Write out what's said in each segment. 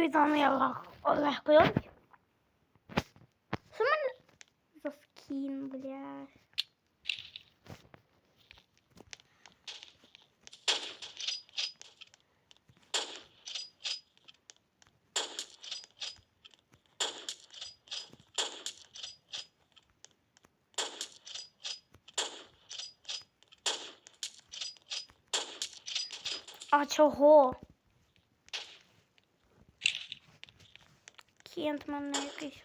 Привіт, вам я Олег, Олег Пойович. Що мене за скін, бля? А чого? Кент в мене якийсь.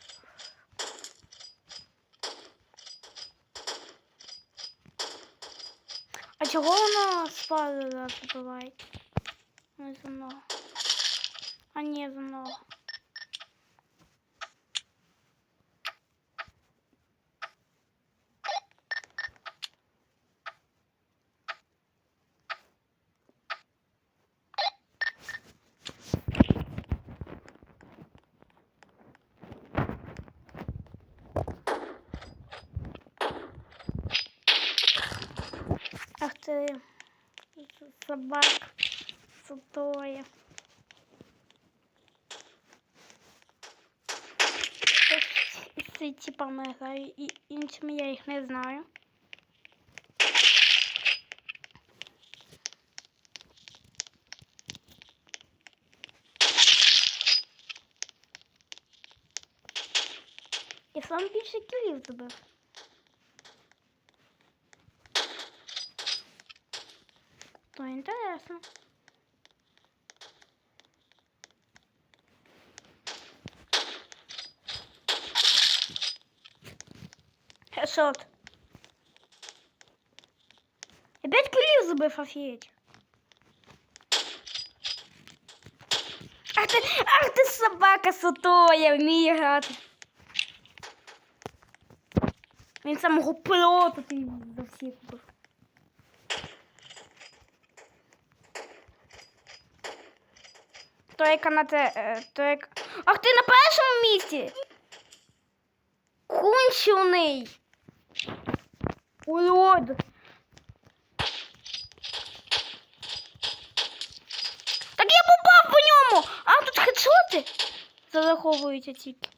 А чого воно спали забиває? Не за мною. А не за мною. Ах собак, сутоє. Ці типами граю, і іншими я їх не знаю. І сам більше кілів забив. То інтересно. Хешот. Опять кулів забив. Ах ти, ах ти собака сутоя, вміє грати. Він самого пилоту ти за всіх був. Тройка на те. е, Тройка. Ах ти на першому місці! Кончений! Урод! Так я попав по ньому! А тут хедшоти зараховуються тільки.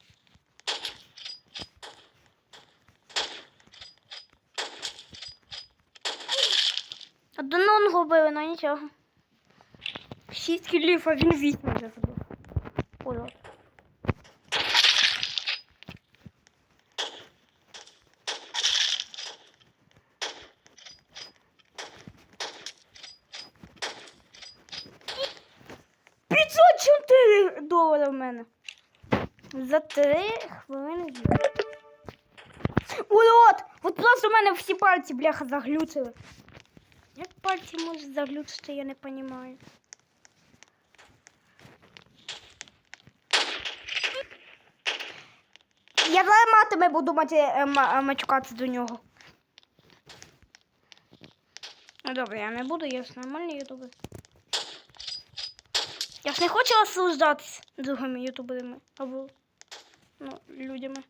Одного губили, ну нічого. Шість кілів, а він вісім вже забив. П'ятсот чотири долари в мене. За три хвилини. Урод! От просто в мене всі пальці, бляха, заглючили. Як пальці можуть заглючити, я не розумію. Я матиме буду мати, е, ма- е, до нього. Ну добре, я не буду, я ж нормальний ютубер. Я ж не хочу осуждатись другими ютуберами або ну, людьми.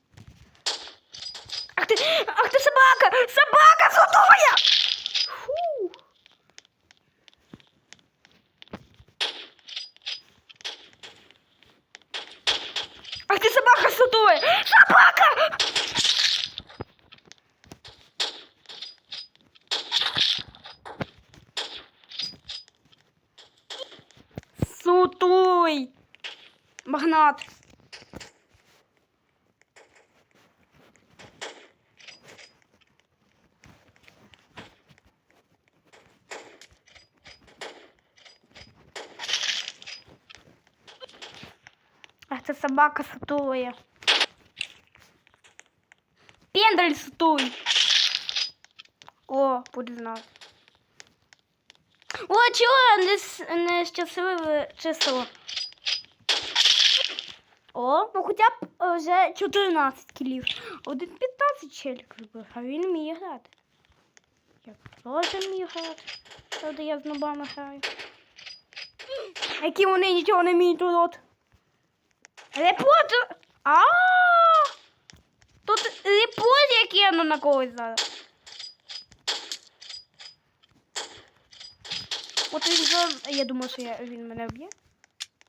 Ах ти! Ах ти собака! Собака сутує! Фу! Ах ти собака сутує! Собака! Сутуй! Магнат! Ах, це собака сутує. Пендель сутуй. О, знати. О, чого не, не щасливе число? О, ну хоча б е, вже 14 кілів. Один 15 челік робив, а він вміє грати. Я теж вмію грати. Правда, я з нобами граю. Які вони нічого не вміють урод. Репорт! А! Тут репорт, я ну, на когось зараз. От він. Я думаю, що я... він мене вб'є.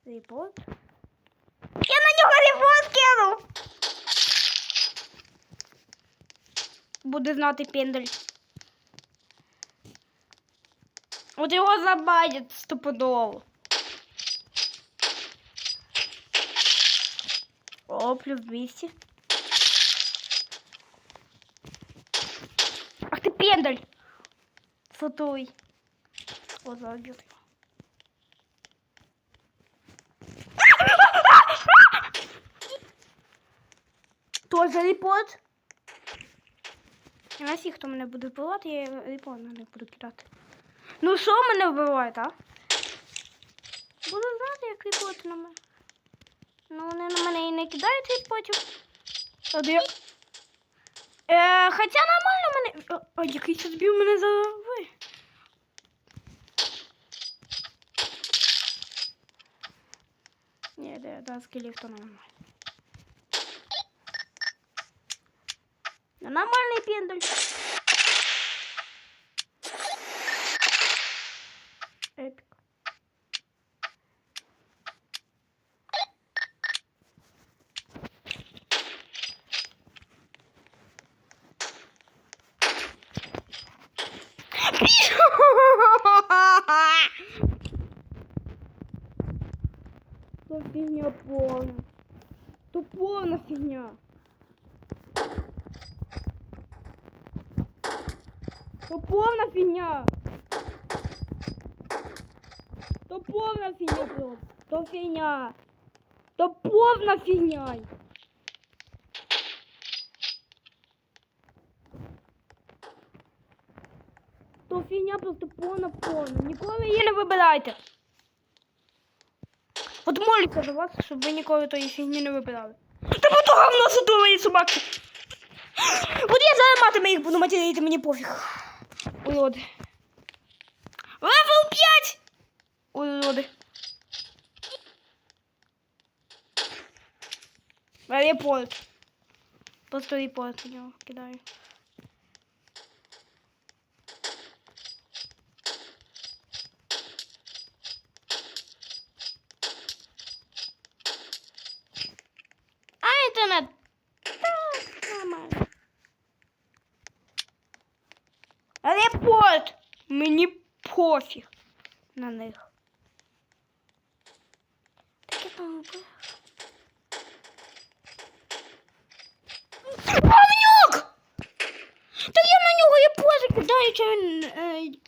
Репорт. Я на нього телефон кинув. Буде знати пендель. От його забадять стопудово. О, плюс 200. Ты! Сотовый. О, забил. Тоже репорт. На всіх, хто мене буде вбивати, я репорт на них буду кидати. Ну що мене вбивають, а? Буду знати, як репорт на мене. Ну, вони на мене і не кидають репортів. От я... Е, хоча нормально мене. О, о, який це збив мене за ви. Ні, де, да, скелів то нормально. Ну, Нормальний пендаль. Епік. То фигня полная. То полная фигня. То повна фігня. То повна фігня просто. То фігня. То повна фігня. Фігня просто повна повна. Ніколи її не вибирайте. От молюся за вас, щоб ви ніколи тої фігні не вибирали. Та буду говно судової собаки. От я зараз матиме їх буду материти, мені пофіг. Уроди. Левел 5! Уроди. Репорт. Просто репорт у нього кидаю. А інтернет. Так, нормально. Репорт! Мені пофіг на них. Таке вбив. Говнюк! Та я на нього я кидаю,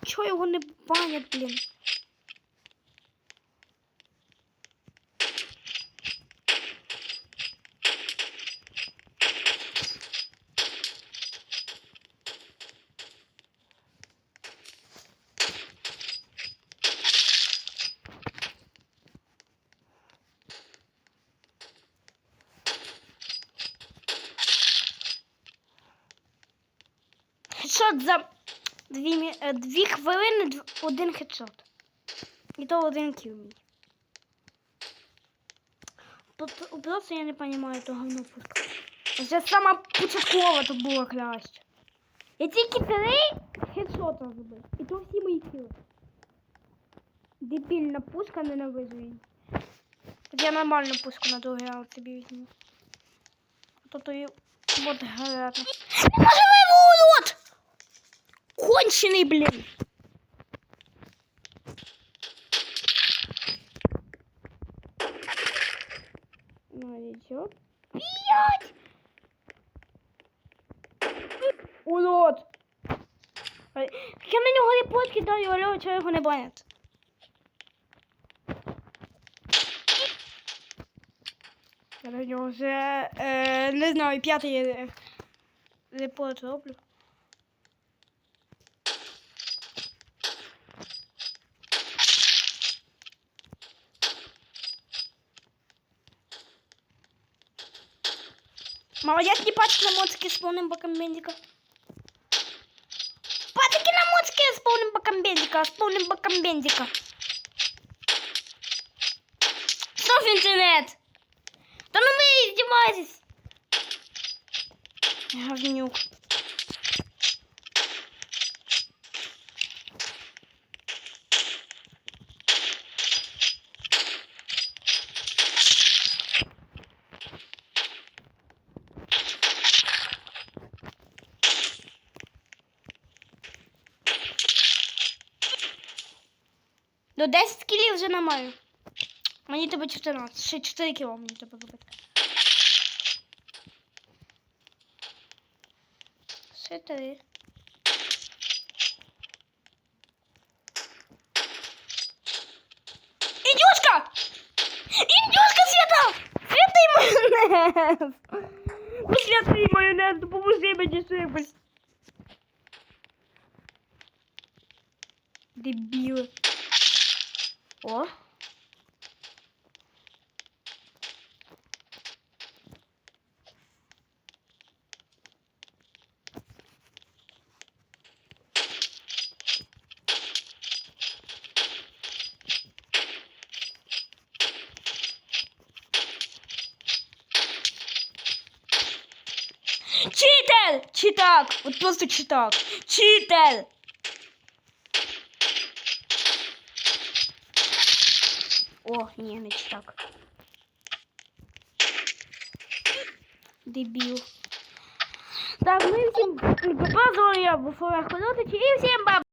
чого е, його не банять, блін. Хедшот за дві, мі- е, дві хвилини, один хедшот. І то один кіл мій. Просто я не розумію того говно пуска. Вже сама початкова тут була краще. Я тільки три хедшота зробив. І то всі мої кіли. Дебільна пушка ненавижу її. От я нормальну пушку на другий раунд собі візьму. А то то і от гарно. Не може урод! Конченый, блин. Ну, идет. Пять! Урод! На нього репорт кидаю, але чого його не банять? Я на нього вже, е, не знаю, п'ятий е, репорт роблю. Молодец, не патики на моцике с полным боком бензика. Патики на моцике с полным боком бензика, с полным боком бензика. Что в интернет? Да ну вы издеваетесь. Говнюк. До 10 кілів вже не маю. Мені тебе 14. Ще 4 кіло мені треба зробити. Ще 3. Індюшка! Індюшка свята! Святий майонез! Ну, святий майонез, допоможи мені чимось. Дебіли. О. Читер! Читак! Вот просто читак! Читер! О, ні, не читак. Дебіл. Так, ми всім показували я условиях ходити і всім баб.